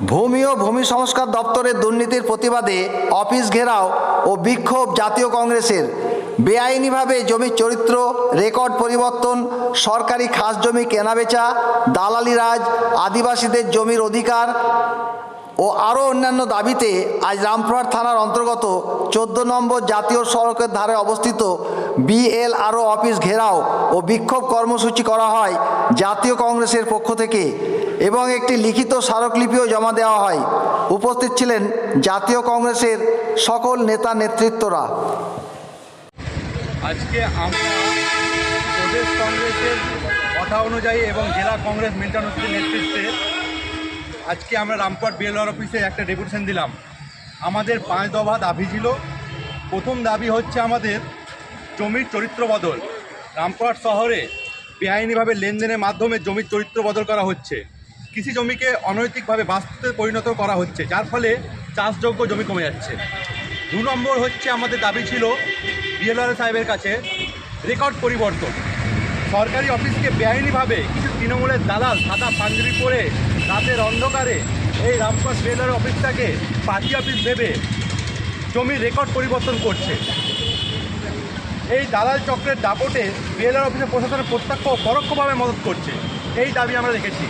ভূমি ও ভূমি সংস্কার দপ্তরের দুর্নীতির প্রতিবাদে অফিস ঘেরাও ও বিক্ষোভ জাতীয় কংগ্রেসের। বেআইনিভাবে জমির চরিত্র, রেকর্ড পরিবর্তন, সরকারি খাস জমি কেনাবেচা, দালালি রাজ, আদিবাসীদের জমির অধিকার ও আরও অন্যান্য দাবিতে আজ রামপুরহাট থানার অন্তর্গত চোদ্দ নম্বর জাতীয় সড়কের ধারে অবস্থিত বিএলআরও অফিস ঘেরাও ও বিক্ষোভ কর্মসূচি করা হয় জাতীয় কংগ্রেসের পক্ষ থেকে। এবং একটি লিখিত স্মারকলিপিও জমা দেওয়া হয়। উপস্থিত ছিলেন জাতীয় কংগ্রেসের সকল নেতা নেতৃত্বরা। আজকে আমরা প্রদেশ কংগ্রেসের কথা অনুযায়ী এবং জেলা কংগ্রেস মিল্টনসির নেতৃত্বে আজকে আমরা রামপুরহাট বিএলআর অফিসে একটা ডেপুটেশন দিলাম। আমাদের পাঁচ দফা দাবি ছিল। প্রথম দাবি হচ্ছে আমাদের জমির চরিত্র বদল। রামপুরহাট শহরে বেআইনিভাবে লেনদেনের মাধ্যমে জমির চরিত্র বদল করা হচ্ছে। কৃষি জমিকে অনৈতিকভাবে বাস্তুতে পরিণত করা হচ্ছে, যার ফলে চাষযোগ্য জমি কমে যাচ্ছে। দু নম্বর হচ্ছে আমাদের দাবি ছিল বিএলআর সাহেবের কাছে রেকর্ড পরিবর্তন। সরকারি অফিসকে বেআইনিভাবে কিছু তৃণমূলের দালাল সাদা পাঞ্জাবি পরে রাতের অন্ধকারে এই রামপুর বিএলআর অফিসটাকে পার্টি অফিস ভেবে জমির রেকর্ড পরিবর্তন করছে। এই দালাল চক্রের দাপটে বিএলআর অফিসে প্রশাসনের প্রত্যক্ষ পরোক্ষভাবে মদত করছে। এই দাবি আমরা রেখেছি।